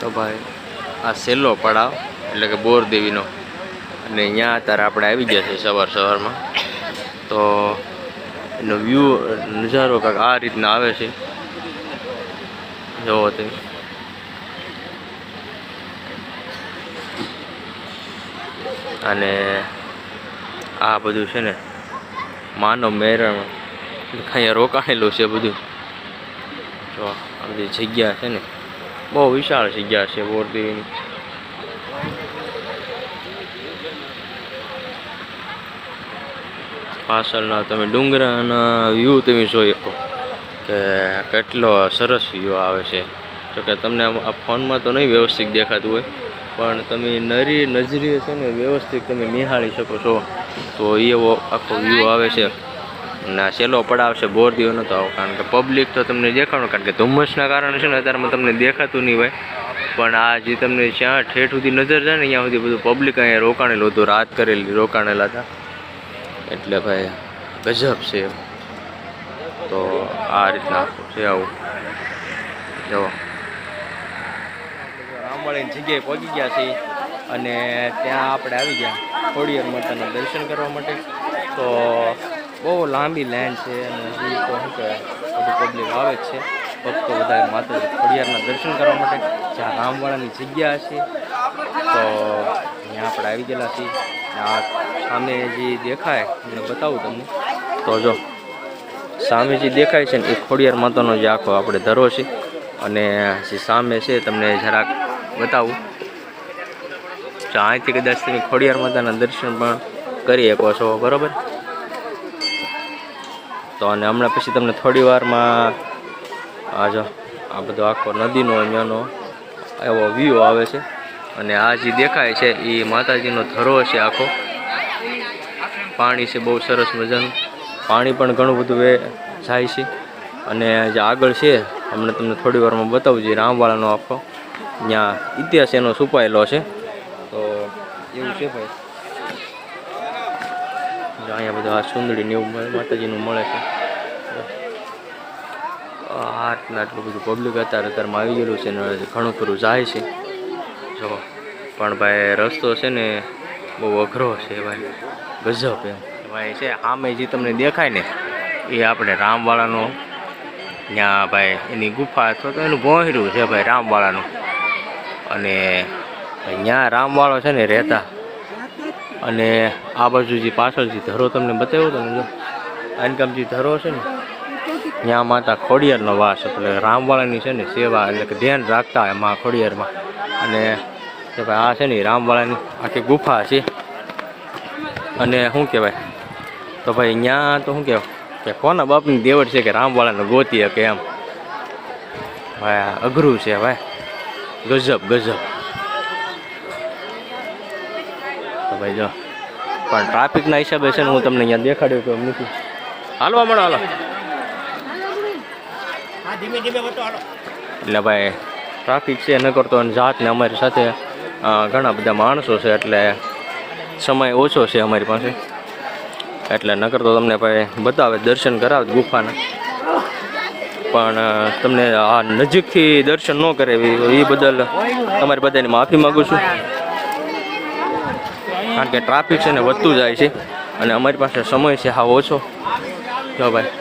તો ભાઈ, આ છેલ્લો પડાવ, એટલે કે બોરદેવીનો અને અહીંયા અત્યારે આપણે આવી ગયા છે સવાર સવારમાં. તો એનો વ્યૂ નજારો કાંક આ રીતના આવે છે. જોવો તે અને આ બધું છે ને, માનવ મેરણ અહીંયા રોકાણેલું છે બધું. જો આ બધી જગ્યા છે ને બહુ વિશાળ જગ્યા છે બોરદેવીની પાછળના તમે ડુંગરાના વ્યૂ તમે જોઈ શકો કે કેટલો સરસ વ્યૂ આવે છે. તો કે તમને આ ફોનમાં તો નહીં વ્યવસ્થિત દેખાતું હોય, પણ તમે નરી નજરીએ છે ને વ્યવસ્થિત તમે નિહાળી શકો છો. તો એવો આખો વ્યૂ આવે છે. અને આ છેલ્લો પડાવ છે બોર દીવો નતો આવો, કારણ કે પબ્લિક તો તમને દેખાણું, કારણ કે ધુમ્મસના કારણે છે ને અત્યારમાં તમને દેખાતું નહીં હોય. પણ આ જે તમને જ્યાં ઠેઠ સુધી નજર જાય ને, ત્યાં સુધી બધું પબ્લિક અહીંયા રોકાણેલું હતું, રાત કરેલી રોકાણેલા હતા. એટલે ભાઈ, ગજબ છે તો આ રીતના છે આવું. જો. રામવાળીની જગ્યાએ પહોંચી ગયા છીએ અને ત્યાં આપણે આવી ગયા, ખોડિયાર માતાના દર્શન કરવા માટે. તો બહુ લાંબી લાઈન છે અને હજી શું કહેવાય બધું પબ્લિક આવે જ છે. ભક્તો બધા માત્ર ખોડિયારના દર્શન કરવા માટે જ્યાં રામવાળાની જગ્યા છે તો અહીંયા આપણે આવી ગયેલા છીએ. આ સામે જે દેખાય મને બતાવું તમને. તો જો, સામે જે દેખાય છે ને, એ ખોડિયાર માતાનો જે આખો આપણે ધરો છે. અને જે સામે છે, તમને જરાક બતાવું. અહીંથી કદાચ તમે ખોડિયાર માતાના દર્શન પણ કરી શકો છો, બરાબર? તો અને હમણાં પછી તમને થોડી વારમાં આ જો, આ બધો આખો નદીનો અહીંયાનો એવો વ્યૂ આવે છે. અને આ જે દેખાય છે, એ માતાજીનો ધરો છે આખો. પાણી છે, બહુ સરસ મજાનું. પાણી પણ ઘણું બધું જાય છે. અને જે આગળ છે, હમણાં તમને થોડી વારમાં બતાવું છું રામવાળાનો આખો. ત્યાં ઇતિહાસ એનો છુપાયેલો છે. તો એવું છે ભાઈ. અહીંયા બધું આ સુંદડી ને એવું માતાજીનું મળે છે. આ આટલું બધું પબ્લિક અત્યારે અત્યારમાં આવી ગયેલું છે ને ઘણું ખરું જાય છે. જો, પણ ભાઈ રસ્તો છે ને બહુ અઘરો છે ભાઈ. ગજબ એમ. ભાઈ છે, આમે જે તમને દેખાય ને, એ આપણે રામવાળાનો ત્યાં ભાઈ એની ગુફા અથવા તો એનું ભોંહર્યું છે ભાઈ રામવાળાનું. અને ત્યાં રામવાળો છે ને રહેતા. અને આ બાજુ જે પાછળ જે ધરો તમને બતાવ્યો તમે જો આનકામ જે ધરો છે ને, ત્યાં માતા ખોડિયારનો વાસ એટલે રામવાળાની છે ને સેવા, એટલે કે ધ્યાન રાખતા હોય મા ખોડિયારમાં. અને કે ભાઈ આ છે ને રામવાળાની આખી ગુફા છે. અને શું કહેવાય? તો ભાઈ અહીંયા તો શું કહેવાય? કે કોના બાપની દેવડ છે કે રામવાળાને ગોતી કે એમ. ભાઈ અઘરું છે ભાઈ. ગજબ ગજબ તો ભાઈ, જો. પણ ટ્રાફિકના હિસાબે છે ને હું તમને અહીંયા દેખાડ્યું કે નથી. હાલવા મળો, હાલો. એટલે ભાઈ ટ્રાફિક છે ન કરતો અને જાત ને અમારી સાથે ઘણા બધા માણસો છે, એટલે સમય ઓછો છે અમારી પાસે. એટલે ન કરતો તમને ભાઈ બતાવે, દર્શન કરાવે ગુફાના. પણ તમને આ નજીકથી દર્શન ન કરે એ બદલ તમારી બધાની માફી માગું છું. કારણ કે ટ્રાફિક છે ને વધતું જાય છે અને અમારી પાસે સમય છે હા ઓછો. જો ભાઈ.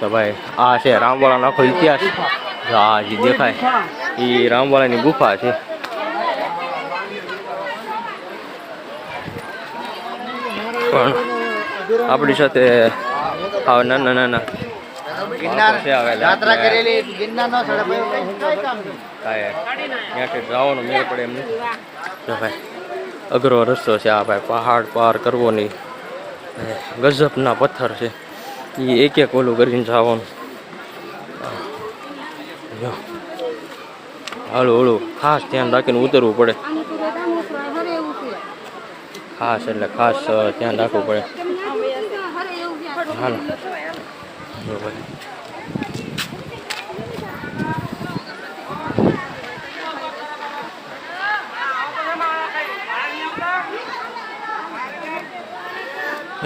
તો ભાઈ આ છે રામવાળાનો આખો ઇતિહાસ. આ જે દેખાય એ રામવાળાની ગુફા છે. પણ આપણી સાથે આવા નાના નાના યાત્રા કરેલી ગિરનાર નો કાંઈ ત્યાંથી જવાનો મેળ પડે એમ નથી જો ભાઈ. અઘરો રસ્તો છે આ ભાઈ, પહાડ પાર કરવો નહીં ગજબના પથ્થર છે. એ એક એક ઓલું કરીને જવાનું. હાલું ઓલું ખાસ ધ્યાન રાખીને ઉતરવું પડે. ખાસ એટલે ખાસ ધ્યાન રાખવું પડે. હાલો. ભાઈ.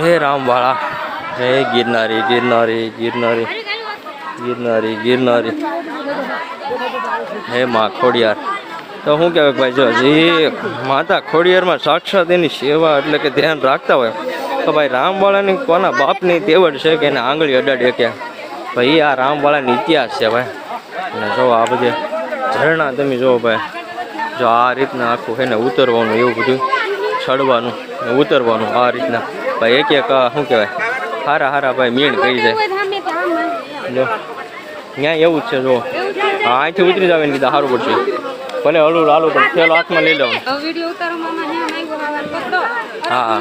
હે રામવાળા હે ગિરનારી ગિરનારી ગિરનારી ગિરનારી ગિરનારી. હે માં ખોડિયાર. તો શું કહેવાય ભાઈ જો જે માતા ખોડિયારમાં સાક્ષાત એની સેવા એટલે કે ધ્યાન રાખતા હોય, તો ભાઈ રામવાળાની કોના બાપની તેવડ છે કે એને આંગળી અડાડી કે ભાઈ, આ રામવાળાની ઇતિહાસ છે ભાઈ. અને જો આ બધે ઝરણા તમે જુઓ ભાઈ. જો આ રીતના આખું એને ઉતરવાનું એવું બધું ચડવાનું ઉતરવાનું આ રીતના. ભાઈ એક એક શું કહેવાય? હારા હારા ભાઈ મીણ કરી જાય. જો ત્યાં એવું જ છે જો. હા અહીંથી ઉતરી જાવ એને કીધા સારું પડશે. ભલે હળવું હાલું પણ થેલો હાથમાં લઈ લેવાનું ને હા, હા.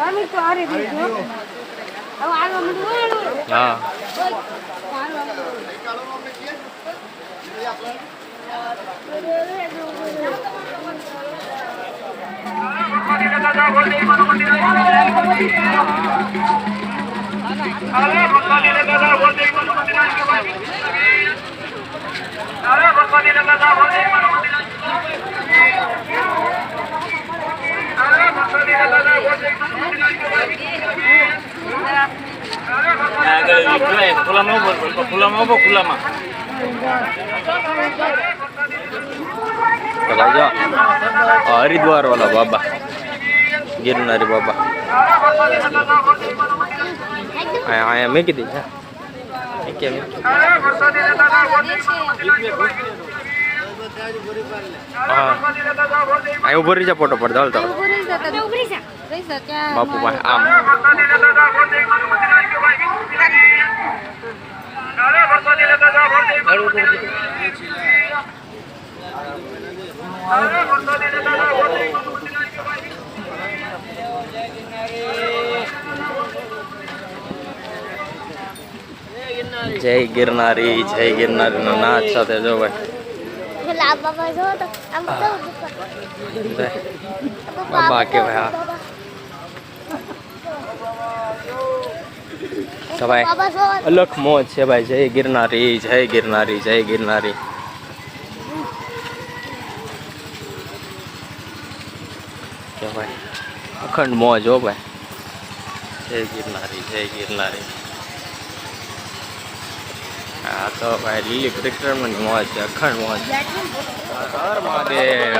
અમે તો હારી દીધો હવે આગળ મને વાળો હા ખુલ્લામાં ઊભો ખુલ્લામાં ઊભો ખુલ્લામાં તો ભાઈ જો આ હરિદ્વાર વાળા બાબા ગિરનારી બાબા અહીંયા અહીંયા મેં કીધી છે મૂકી, મૂકી. હા અહીં ઊભો રહી જા ફોટો પડતા હાલ તો ઉભરી જા તમે ઉભરી જા રહી જા ત્યાં બાપુ ભાઈ આમ જય ગિરનારી જય ગિરનારી નો નાચ સાથે જો ભાઈ. બાબા બાબા કહેવાય હા. તો ભાઈ અલખ મોજ છે ભાઈ. જય ગિરનારી જય ગિરનારી જય ગિરનારી કે ભાઈ અખંડ મોજ હો ભાઈ. જય ગિરનારી જય ગિરનારી. હા તો ભાઈ લીલી પરિક્રમાની મોજ છે અખંડ મોજ. હર મહાદેવ.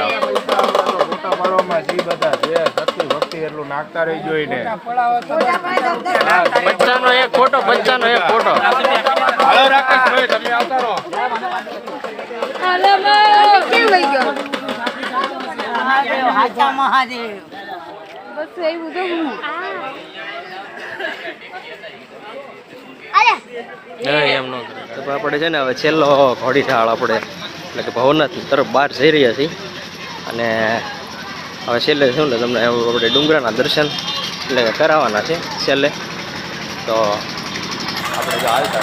મોટા પાડવામાં જે બધા છે શક્તિ ભક્તિ એટલું નાખતા રહી જોઈને બચ્ચાનો એક ફોટો બચ્ચાનો એક ફોટો. હાલો રાકેશભાઈ તમે આવતા રહો. હાલે કેમ લઈ ગયો? મહાદેવ હાચા મહાદેવ. બસ એવું તો હું. એમ ન કરે. તો આપણે છે ને હવે છેલ્લો ઘોડી ઢાળ આપણે એટલે કે ભવનાથ તરફ બહાર જઈ રહ્યા છીએ. અને હવે છેલ્લે શું ને તમને એવું આપણે ડુંગરાના દર્શન એટલે કે કરાવવાના છે છેલ્લે. તો આપણે જો હાલતા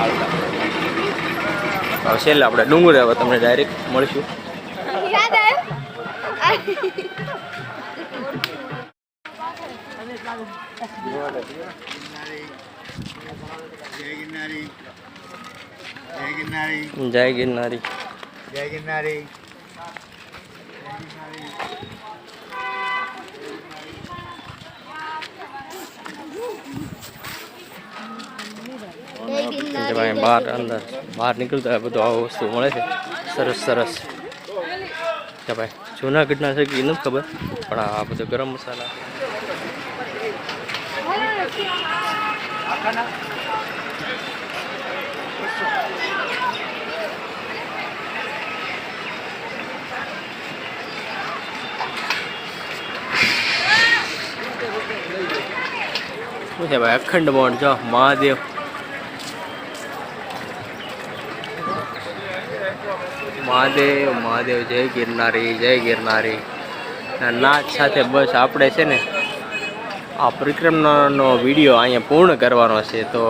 હાલતા હવે છેલ્લે આપણે ડુંગર હવે તમને ડાયરેક્ટ મળીશું. યાદ જય ગિરનારી. જય ગિરનારી. જય ગિરનારી. જય ગિરનારી જય કે ગિરનારી ભાઈ બહાર અંદર બહાર નીકળતા બધું આવું વસ્તુ મળે છે. સરસ સરસ. કે ભાઈ જૂનાગઢના છે કે એ નથી ખબર, પણ આ બધું ગરમ મસાલા. શું છે ભાઈ, અખંડ મોડ જો, મહાદેવ. મહાદેવ મહાદેવ, જય ગિરનારી જય ગિરનારી. નાચ સાથે બસ આપણે છે ને આ પરિક્રમાનો વીડિયો અહીંયા પૂર્ણ કરવાનો છે, તો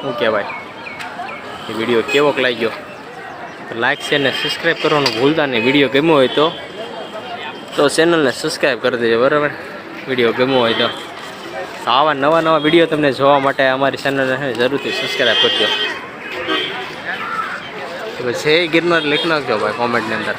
શું કહેવાય? એ વીડિયો કેવોક લાગ્યો? લાઈક છે ને સબસ્ક્રાઈબ કરવાનું ભૂલતા નહીં. વીડિયો ગમ્યો હોય તો તો ચેનલને સબસ્ક્રાઈબ કરી દેજો, બરાબર? વીડિયો ગમ્યો હોય તો. આવા નવા નવા વીડિયો તમને જોવા માટે અમારી ચેનલને જરૂરથી સબસ્ક્રાઈબ કરજો. તો જય ગિરનાર લખી નાખજો ભાઈ કોમેન્ટની અંદર.